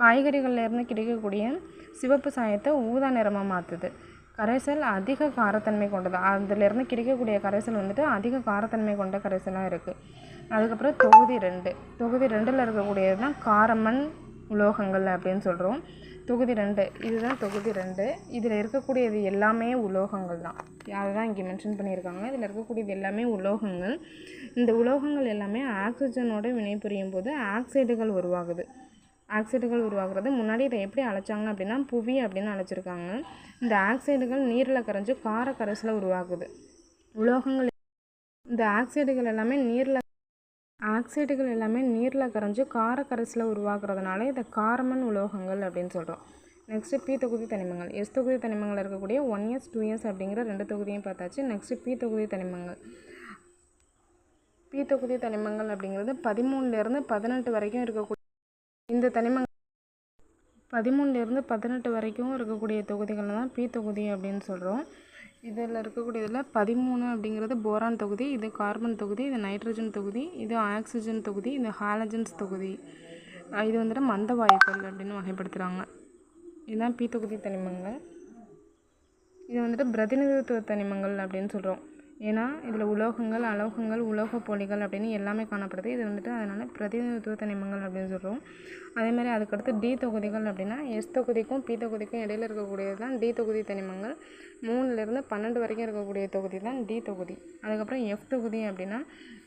காய்கறிகள்லேருந்து கிடைக்கக்கூடிய சிவப்பு சாயத்தை ஊதா நிறமாக மாற்றுது. கரைசல் அதிக காரத்தன்மை கொண்டது. அதுலேருந்து கிடைக்கக்கூடிய கரைசல் வந்துட்டு அதிக காரத்தன்மை கொண்ட கரைசலாக இருக்குது அதுக்கப்புறம் தொகுதி ரெண்டு. தொகுதி ரெண்டில் இருக்கக்கூடியது தான் காரமண் உலோகங்கள் அப்படின்னு சொல்கிறோம் தொகுதி ரெண்டு. இதுதான் தொகுதி ரெண்டு. இதில் இருக்கக்கூடியது எல்லாமே உலோகங்கள் தான். அதுதான் இங்கே மென்ஷன் பண்ணியிருக்காங்க? இதில் இருக்கக்கூடியது எல்லாமே உலோகங்கள். இந்த உலோகங்கள் எல்லாமே ஆக்சிஜனோட வினைபுரியும் போது ஆக்சைடுகள் உருவாகுது. ஆக்சைடுகள் உருவாகிறது. முன்னாடி இதை எப்படி அழைச்சாங்க அப்படின்னா புவி அப்படின்னு அழைச்சிருக்காங்க. இந்த ஆக்சைடுகள் நீரில் கரைஞ்சு கார கரைசலை உருவாகுது. உலோகங்கள் இந்த ஆக்சைடுகள் எல்லாமே நீரில் ஆக்சைடுகள் எல்லாமே நீரில் கரைஞ்சு கார கரைசலை உருவாக்குறதுனால இதை காரமன் உலோகங்கள் அப்படின்னு சொல்கிறோம் நெக்ஸ்ட்டு பி தொகுதி தனிமங்கள். எஸ் தொகுதி தனிமங்கள் இருக்கக்கூடிய ஒன் இயர்ஸ் டூ இயர்ஸ் அப்படிங்கிற ரெண்டு தொகுதியும் பார்த்தாச்சு. நெக்ஸ்ட்டு பி தொகுதி தனிமங்கள். பி தொகுதி தனிமங்கள் அப்படிங்கிறது பதிமூணுலேருந்து பதினெட்டு வரைக்கும் இருக்கக்கூடிய இந்த தனிமங்கள் பதிமூணுலேருந்து பதினெட்டு வரைக்கும் இருக்கக்கூடிய தொகுதிகள் தான் பி தொகுதி அப்படின்னு சொல்கிறோம் இதில் இருக்கக்கூடியதில் பதிமூணு அப்படிங்கிறது போரான் தொகுதி இது கார்பன் தொகுதி இது நைட்ரஜன் தொகுதி இது ஆக்சிஜன் தொகுதி இது ஹாலஜன்ஸ் தொகுதி. இது வந்துட்டு மந்த வாயுக்கள் அப்படின்னு வகைப்படுத்துகிறாங்க இதுதான் பி தொகுதி தனிமங்கள். இது வந்துட்டு பிரதிநிதித்துவ தனிமங்கள் அப்படின்னு சொல்கிறோம் ஏன்னா இதில் உலோகங்கள் அலோகங்கள் உலோகப் போலிகள் அப்படின்னு எல்லாமே காணப்படுது. இது வந்துட்டு அதனால் பிரதிநிதித்துவ தனிமங்கள் அப்படின்னு சொல்கிறோம் அதேமாதிரி அதுக்கடுத்து டி தொகுதிகள் அப்படின்னா எஸ் தொகுதிக்கும் பி தொகுதிக்கும் இடையில இருக்கக்கூடியது தான் டி தொகுதி தனிமங்கள். மூணுலேருந்து பன்னெண்டு வரைக்கும் இருக்கக்கூடிய தொகுதி தான் டி தொகுதி. அதுக்கப்புறம் எஃப் தொகுதி அப்படின்னா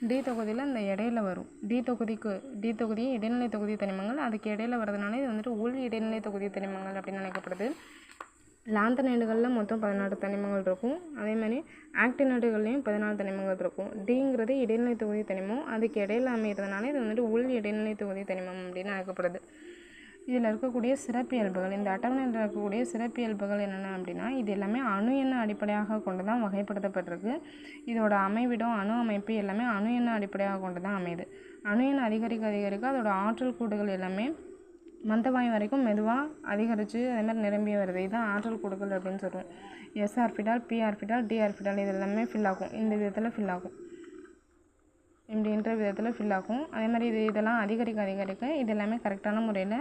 டி தொகுதியில் இந்த இடையில வரும். டி தொகுதிக்கு டி தொகுதி இடைநிலை தொகுதி தனிமங்கள். அதுக்கு இடையில வரதுனால இது வந்துட்டு உள் இடைநிலை தொகுதி தனிமங்கள் அப்படின்னு நினைக்கப்படுது. லாந்தனைடுகளில் மொத்தம் பதினாறு தனிமங்கள் இருக்கும். அதே மாதிரி ஆக்டினைடுகள்லையும் பதினாலு தனிமங்கள் இருக்கும். டிங்கிறது இடைநிலை தொகுதி தனிமம். அதுக்கு இடையில அமைகிறதுனால இது வந்துட்டு உள் இடைநிலை தொகுதி தனிமம் அப்படின்னு அழைக்கப்படுது. இதில் இருக்கக்கூடிய சிறப்பியல்புகள் இந்த அட்டவணையில் இருக்கக்கூடிய சிறப்பியல்புகள் என்னென்ன அப்படின்னா இது எல்லாமே அணு எண்ணெய் அடிப்படையாக கொண்டு தான் வகைப்படுத்தப்பட்டிருக்கு. இதோட அமைவிடம் அணு அமைப்பு எல்லாமே அணு எண்ணெய் அடிப்படையாக கொண்டு தான் அமையுது. அணு எண் அதிகரிக்க அதிகரிக்க அதோட ஆற்றல் கூடுகள் எல்லாமே மந்தவாயு வரைக்கும் மெதுவாக அதிகரித்து அதே மாதிரி நிரம்பி வருது. இதுதான் ஆற்றல் கொடுக்கல் அப்படின்னு சொல்கிறோம் s orbital p orbital d orbital இது எல்லாமே ஃபில் ஆகும். இந்த விதத்தில் ஃபில் ஆகும். இப்படின்ற விதத்தில் ஃபில் ஆகும். அதே மாதிரி இது இதெல்லாம் அதிகரிக்க அதிகரிக்க இது எல்லாமே கரெக்டான முறையில்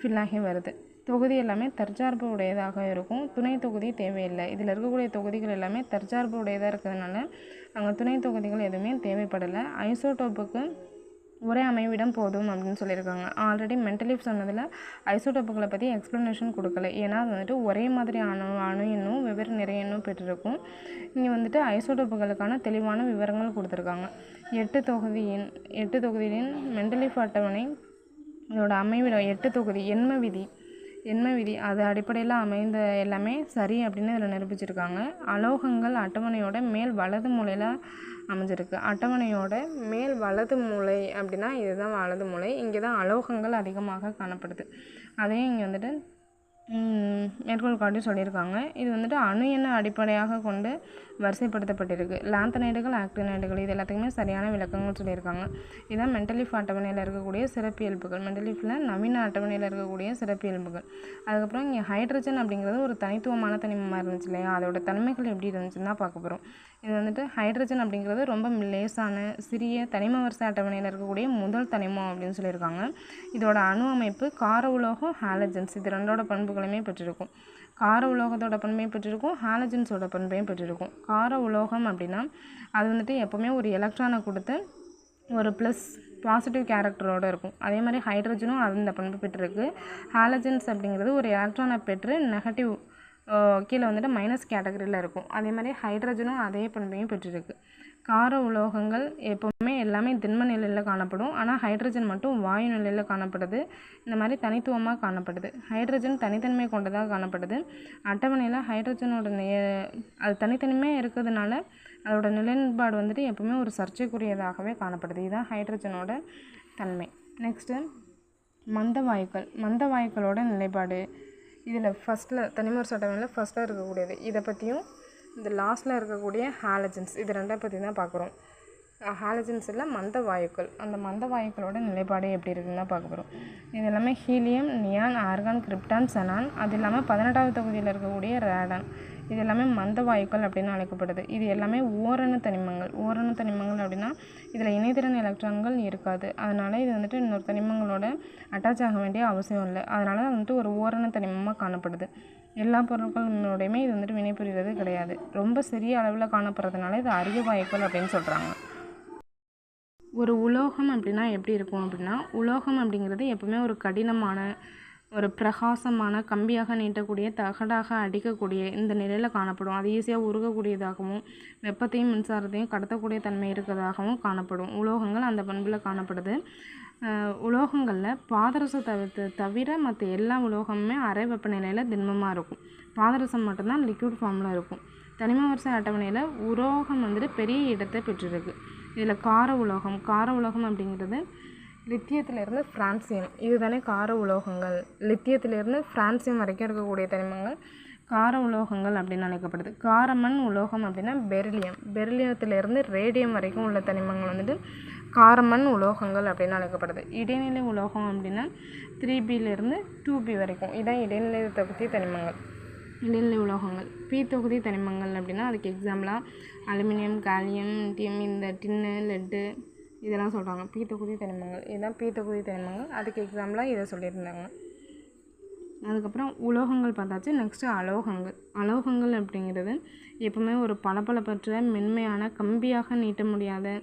ஃபில் ஆகி வருது. தொகுதி எல்லாமே தற்சார்பு உடையதாக இருக்கும். துணை தொகுதி தேவையில்லை. இதில் இருக்கக்கூடிய தொகுதிகள் எல்லாமே தற்சார்பு உடையதாக இருக்கிறதுனால அங்கே துணை தொகுதிகள் எதுவுமே தேவைப்படலை. ஐசோடோப்புக்கு ஒரே அமைவிடம் போதும் அப்படின்னு சொல்லியிருக்காங்க. ஆல்ரெடி மென்டலி சொன்னதில் ஐசோடோப்புகளை பற்றி எக்ஸ்ப்ளனேஷன் கொடுக்கல. ஏன்னா அது வந்துட்டு ஒரே மாதிரி அணு அணு எண்ணும் வெவ்வேறு நிறைய எண்ணும் பெற்றிருக்கும். இங்கே வந்துட்டு ஐசோடோப்புகளுக்கான தெளிவான விவரங்கள் கொடுத்துருக்காங்க. எட்டு தொகுதியின் எட்டு தொகுதியின் மென்டலிஃப் அட்டவணை இதோட அமைவிடம் எட்டு தொகுதி எண்ம விதி. எண்ம விதி அது அடிப்படையில் அமைந்த எல்லாமே சரி அப்படின்னு இதில் நிரூபிச்சிருக்காங்க. அலோகங்கள் அட்டவணையோட மேல் வலது மூலையில் அமைஞ்சிருக்கு. அட்டவணையோட மேல் வலது மூலை அப்படின்னா இதுதான் வலது மூலை. இங்கே தான் அலோகங்கள் அதிகமாக காணப்படுது. அதையும் இங்கே வந்துட்டு மேற்கோள் காட்டி சொல்லியிருக்காங்க. இது வந்துட்டு அணு எண்ண அடிப்படையாக கொண்டு வரிசைப்படுத்தப்பட்டிருக்கு. லாந்தனைடுகள் ஆக்டினைடுகள் இது எல்லாத்துக்குமே சரியான விளக்கங்கள் சொல்லியிருக்காங்க. இதுதான் மென்டலிஃப் அட்டவணையில் இருக்கக்கூடிய சிறப்பியல்புகள் மென்டலிஃபில் நவீன அட்டவணையில் இருக்கக்கூடிய சிறப்பியல்புகள் அதுக்கப்புறம் இங்கே ஹைட்ரஜன் அப்படிங்கிறது ஒரு தனித்துவமான தனிமமாக இருந்துச்சு இல்லையா? அதோட தன்மைகள் எப்படி இருந்துச்சுன்னு தான் பார்க்க போகிறோம் இது வந்துட்டு ஹைட்ரஜன் அப்படிங்கிறது ரொம்ப லேசான சிறிய தனிம வரிசை அட்டவணையில் இருக்கக்கூடிய முதல் தனிமம் அப்படின்னு சொல்லியிருக்காங்க. இதோட அணு அமைப்பு கார உலோகம் ஹாலஜன்ஸ் இது ரெண்டோட பண்புகளையுமே பெற்றிருக்கும். கார உலோகத்தோட பண்பையும் பெற்றிருக்கும் ஹாலஜன்ஸோட பண்பையும் பெற்றிருக்கும். கார உலோகம் அப்படின்னா அது வந்துட்டு எப்போவுமே ஒரு எலக்ட்ரானை கொடுத்து ஒரு ப்ளஸ் பாசிட்டிவ் கேரக்டரோடு இருக்கும். அதே மாதிரி ஹைட்ரஜனும் அந்த பண்பு பெற்றிருக்கு. ஹாலஜன்ஸ் அப்படிங்கிறது ஒரு எலக்ட்ரானை பெற்று நெகட்டிவ் கீழே வந்துட்டு மைனஸ் கேட்டகரியில் இருக்கும். அதே மாதிரி ஹைட்ரஜனும் அதே பண்பையும் பெற்றிருக்கு. கார உலோகங்கள் எப்போவுமே எல்லாமே திண்ம நிலையில் காணப்படும். ஆனால் ஹைட்ரஜன் மட்டும் வாயு நிலையில் காணப்படுது. இந்த மாதிரி தனித்துவமாக காணப்படுது. ஹைட்ரஜன் தனித்தன்மை கொண்டதாக காணப்படுது. அட்டவணையில் ஹைட்ரஜனோட நே அது தனித்தனிமையாக இருக்கிறதுனால அதோட நிலைப்பாடு வந்துட்டு எப்பவுமே ஒரு சர்ச்சைக்குரியதாகவே காணப்படுது. இதுதான் ஹைட்ரஜனோட தன்மை. நெக்ஸ்ட்டு மந்த வாயுக்கள் மந்த வாயுக்களோட நிலைப்பாடு. இதில் ஃபஸ்ட்டில் தனிமர் சட்டங்களில் ஃபஸ்ட்டாக இருக்கக்கூடியது. இதை பற்றியும் இந்த லாஸ்ட்டில் இருக்கக்கூடிய ஹாலஜன்ஸ் இது ரெண்டை பற்றி தான் பார்க்குறோம். ஹாலஜன்ஸில் மந்த வாயுக்கள். அந்த மந்த வாயுக்களோட நிலைப்பாடு எப்படி இருக்குதுன்னு தான் பார்க்க போகிறோம் இது எல்லாமே helium neon argon krypton xenon அது இல்லாமல் பதினெட்டாவது தொகுதியில் இருக்கக்கூடிய ரேடான் இது எல்லாமே மந்த வாயுக்கள் அப்படின்னு அழைக்கப்படுது. இது எல்லாமே ஓரணு தனிமங்கள். ஓரணு தனிமங்கள் அப்படின்னா இதில் இணைதிறன் எலக்ட்ரான்கள் இருக்காது. அதனால் இது வந்துட்டு இன்னொரு தனிமங்களோட அட்டாச் ஆக வேண்டிய அவசியம் இல்லை. அதனால் அது வந்துட்டு ஒரு ஓரணு தனிமமாக காணப்படுது. எல்லா பொருட்களோடையுமே இது வந்துட்டு வினைபுரிகிறது கிடையாது. ரொம்ப சிறிய அளவில் காணப்படுறதுனால இது அரிய வாயுக்கள் அப்படின்னு சொல்கிறாங்க ஒரு உலோகம் அப்படின்னா எப்படி இருக்கும் அப்படின்னா உலோகம் அப்படிங்கிறது எப்பவுமே ஒரு கடினமான ஒரு பிரகாசமான கம்பியாக நீட்டக்கூடிய தகடாக அடிக்கக்கூடிய இந்த நிலையில் காணப்படும். அது ஈஸியாக உருகக்கூடியதாகவும் வெப்பத்தையும் மின்சாரத்தையும் கடத்தக்கூடிய தன்மை இருக்கிறதாகவும் காணப்படும். உலோகங்கள் அந்த பண்பில் காணப்படுது. உலோகங்களில் பாதரசம் தவிர்த்து தவிர மற்ற எல்லா உலோகமுமே அரை வெப்பநிலையில் திண்மமாக இருக்கும். பாதரசம் மட்டும்தான் லிக்விட் ஃபார்மில் இருக்கும். தனிம வரிசை அட்டவணையில் உலோகம் வந்துட்டு பெரிய இடத்தை பெற்றிருக்கு. இதில் கார உலோகம் கார உலோகம் அப்படிங்கிறது லித்தியத்திலிருந்து ஃப்ரான்சியம் இதுதானே கார உலோகங்கள். லித்தியத்திலிருந்து ஃப்ரான்சியம் வரைக்கும் இருக்கக்கூடிய தனிமங்கள் கார உலோகங்கள் அப்படின்னு அழைக்கப்படுது. காரமண் உலோகம் அப்படின்னா பெரிலியம். பெரிலியத்திலிருந்து ரேடியம் வரைக்கும் உள்ள தனிமங்கள் வந்துட்டு காரமண் உலோகங்கள் அப்படின்னு அழைக்கப்படுது. இடைநிலை உலோகம் அப்படின்னா த்ரீ பிலேருந்து டூ பி வரைக்கும். இதான் இடைநிலை தொகுதி தனிமங்கள். இடைநிலை உலோகங்கள். பி தொகுதி தனிமங்கள் அப்படின்னா அதுக்கு எக்ஸாம்பிளாக அலுமினியம் காலியம் டிம் இந்த டின்னு லெட்டு இதெல்லாம் சொல்கிறாங்க பீத்தக்குதி தொகுதி தனிமங்கள் இதுதான் பீத்தக்குதி தொகுதி தனிமங்கள் அதுக்கு எக்ஸாம்பிளாக இதை சொல்லியிருந்தாங்க. அதுக்கப்புறம் உலோகங்கள் பார்த்தாச்சு. நெக்ஸ்ட்டு அலோகங்கள். அலோகங்கள் அப்படிங்கிறது எப்பவுமே ஒரு பளபளப்பற்ற மென்மையான கம்பியாக நீட்ட முடியாத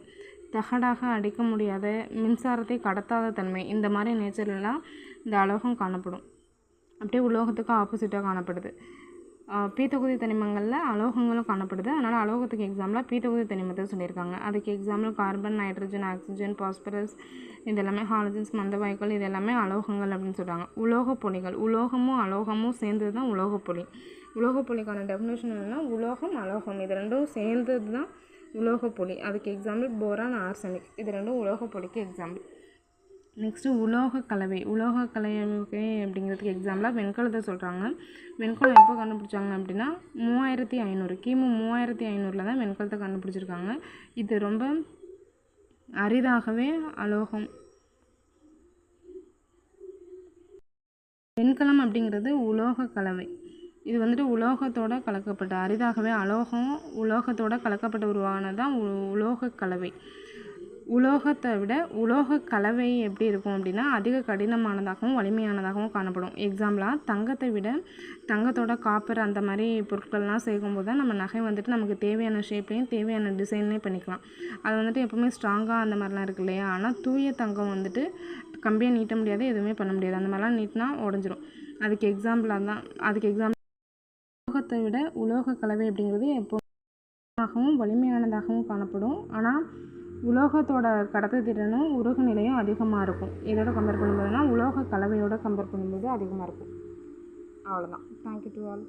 தகடாக அடிக்க முடியாத மின்சாரத்தை கடத்தாத தன்மை. இந்த மாதிரி நேச்சர்லாம் இந்த அலோகம் காணப்படும். அப்படியே உலோகத்துக்கு ஆப்போசிட்டாக காணப்படுது. பீத்தகுதி பி தொகுதி தனிமங்களில் அலோகங்களும் காணப்படுது. அதனால் அலோகத்துக்கு எக்ஸாம்பிளாக பி தொகுதி தனிமத்தை சொல்லியிருக்காங்க. அதுக்கு example carbon nitrogen oxygen phosphorus இது எல்லாமே ஹாலஜன்ஸ் மந்தவாய்க்கள் இது எல்லாமே அலோகங்கள் அப்படின்னு சொல்கிறாங்க உலோகப் பொலிகள் உலோகமும் அலோகமும் சேர்ந்தது தான் உலோகப் பொடி. உலோகப் பொலிக்கான டெஃபினேஷன் என்னென்னா உலோகம் அலோகம். இது ரெண்டும் சேர்ந்தது தான் உலோகப் பொடி. அதுக்கு எக்ஸாம்பிள் போரான் ஆர்சனிக் இது ரெண்டும் உலோகப் பொலிக்கு எக்ஸாம்பிள் நெக்ஸ்ட்டு உலோக கலவை உலோக கலவை அப்படிங்கிறதுக்கு எக்ஸாம்பிளாக வெண்கலத்தை சொல்கிறாங்க வெண்கலம் எப்போ கண்டுபிடிச்சாங்க அப்படின்னா மூவாயிரத்தி ஐநூறு கிமு மூவாயிரத்தி ஐநூறில் தான் வெண்கலத்தை கண்டுபிடிச்சிருக்காங்க. இது ரொம்ப அரிதாகவே அலோகம். வெண்கலம் அப்படிங்கிறது உலோக கலவை இது வந்துட்டு உலோகத்தோட கலக்கப்பட்ட அரிதாகவே அலோகம் உலோகத்தோட கலக்கப்பட்ட உருவானது தான் உ- உலோக கலவை உலோகத்தை விட உலோக கலவை எப்படி இருக்கும் அப்படின்னா அதிக கடினமானதாகவும் வலிமையானதாகவும் காணப்படும். எக்ஸாம்பிளாக தங்கத்தை விட தங்கத்தோட காப்பர் அந்த மாதிரி பொருட்கள்லாம் சேர்க்கும்போது தான் நம்ம நகை வந்துட்டு நமக்கு தேவையான ஷேப்லேயும் தேவையான டிசைன்லேயும் பண்ணிக்கலாம். அது வந்துட்டு எப்பவுமே ஸ்ட்ராங்காக அந்த மாதிரிலாம் இருக்கு இல்லையா? ஆனால் தூய தங்கம் வந்துட்டு கம்பியாக நீட்ட முடியாது எதுவுமே பண்ண முடியாது. அந்த மாதிரிலாம் நீட்டினா உடஞ்சிரும். அதுக்கு எக்ஸாம்பிளாக தான் அதுக்கு எக்ஸாம்பிள் உலோகத்தை விட உலோக கலவை அப்படிங்கிறது எப்போவும் வலிமையானதாகவும் காணப்படும். ஆனால் உலோகத்தோட கடத்துத்திறனும் உருகு நிலையும் அதிகமாக இருக்கும். இதோட கம்பேர் பண்ணும்போதுனா உலோக கலவையோட கம்பேர் பண்ணும்போது அதிகமாக இருக்கும். அவ்வளோதான் தேங்க்யூ டு ஆல்